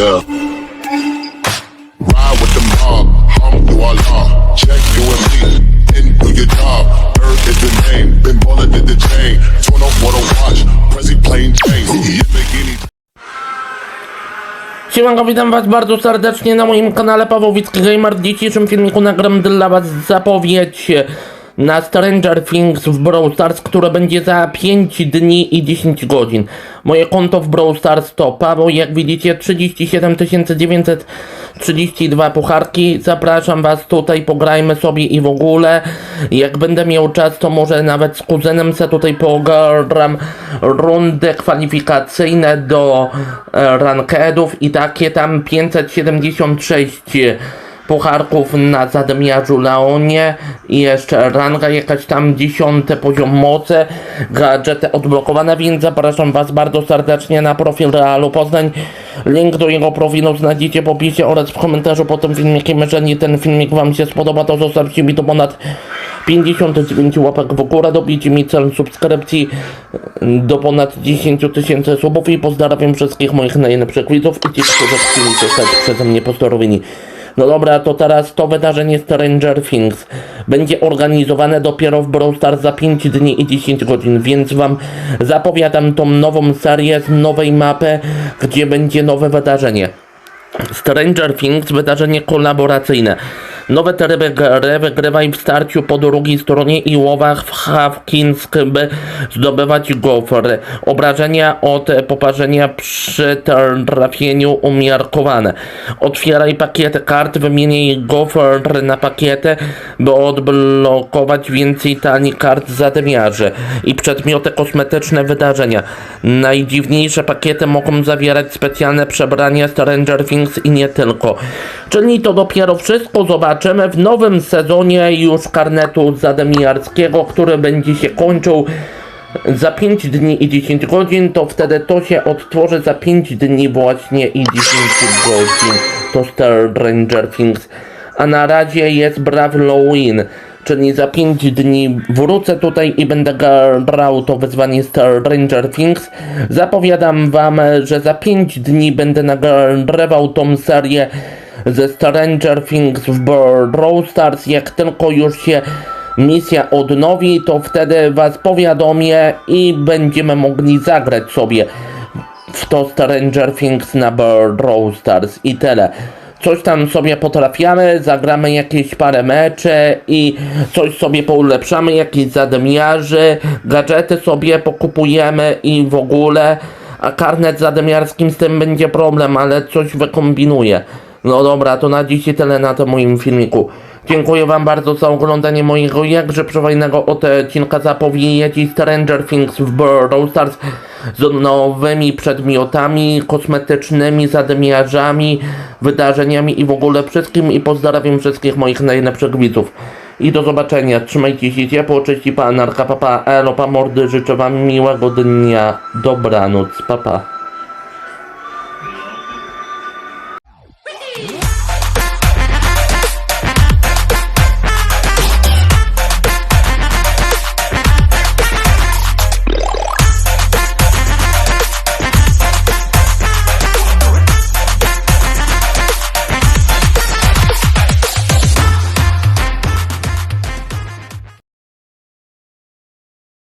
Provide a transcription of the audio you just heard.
Yeah. Ride with the mob, hum do Allah. Check you and me, and do your job. Earth is the name, been bullet did the chain. Turn up what watch, Prezi plain. Lamborghini. Siemanko, witam was bardzo serdecznie na moim kanale Pawłowicki Gamer. W dzisiejszym filmiku nagram dla was zapowiedź na Stranger Things w Brawl Stars, które będzie za 5 dni i 10 godzin. Moje konto w Brawl Stars to Paweł, jak widzicie 37 932 pucharki. Zapraszam was tutaj, pograjmy sobie i w ogóle. Jak będę miał czas, to może nawet z kuzynem se tutaj pogram rundy kwalifikacyjne do e, rankedów i takie tam 576 pucharków na zadmiarzu Leonie i jeszcze ranga jakaś tam dziesiąty poziom mocy, gadżety odblokowane, więc zapraszam Was bardzo serdecznie na profil Realu Poznań. Link do jego profilu znajdziecie w opisie oraz w komentarzu pod tym filmikiem. Jeżeli ten filmik Wam się spodoba, to zostawcie mi to ponad 59 łapek w górę, dobijcie mi cel subskrypcji do ponad 10 tysięcy subów i pozdrawiam wszystkich moich najlepszych widzów i tych, którzy chcieli zostać przeze mnie pozdrowieni. No dobra, to teraz to wydarzenie Stranger Things będzie organizowane dopiero w Brawl Stars za 5 dni i 10 godzin, więc wam zapowiadam tą nową serię z nowej mapy, gdzie będzie nowe wydarzenie. Stranger Things, wydarzenie kolaboracyjne. Nowe gry wygrywaj w starciu po drugiej stronie i łowach w Hawkins, by zdobywać gofry. Obrażenia od poparzenia przy trafieniu umiarkowane. Otwieraj pakiety kart, wymieniaj gofry na pakiety, by odblokować więcej tani kart zadymiarzy i przedmioty kosmetyczne wydarzenia. Najdziwniejsze pakiety mogą zawierać specjalne przebrania Stranger Things i nie tylko. Czyli to dopiero wszystko zobaczymy w nowym sezonie już karnetu zademiarskiego, który będzie się kończył za 5 dni i 10 godzin, to wtedy to się odtworzy za 5 dni właśnie i 10 godzin. To Stranger Things. A na razie jest Brawl Halloween, czyli za 5 dni wrócę tutaj i będę grał to wyzwanie Stranger Things. Zapowiadam wam, że za 5 dni będę nagrywał tą serię ze Stranger Things w Brawl Stars. Jak tylko już się misja odnowi, to wtedy was powiadomię i będziemy mogli zagrać sobie w to Stranger Things na Brawl Stars i tyle. Coś tam sobie potrafiamy, zagramy jakieś parę meczy i coś sobie poulepszamy, jakieś zadymiarzy, gadżety sobie pokupujemy i w ogóle, a karnet zadymiarskim z tym będzie problem, ale coś wykombinuję. No dobra, to na dziś tyle na tym moim filmiku. Dziękuję Wam bardzo za oglądanie mojego jakże przewojnego odcinka zapowiedzi Stranger Things w Brawl Stars z nowymi przedmiotami kosmetycznymi, zadymiarzami, wydarzeniami i w ogóle wszystkim i pozdrawiam wszystkich moich najlepszych widzów. I do zobaczenia, trzymajcie się ciepło, cześć i pa, papa, elo, pa mordy, życzę Wam miłego dnia, dobranoc, papa. Pa.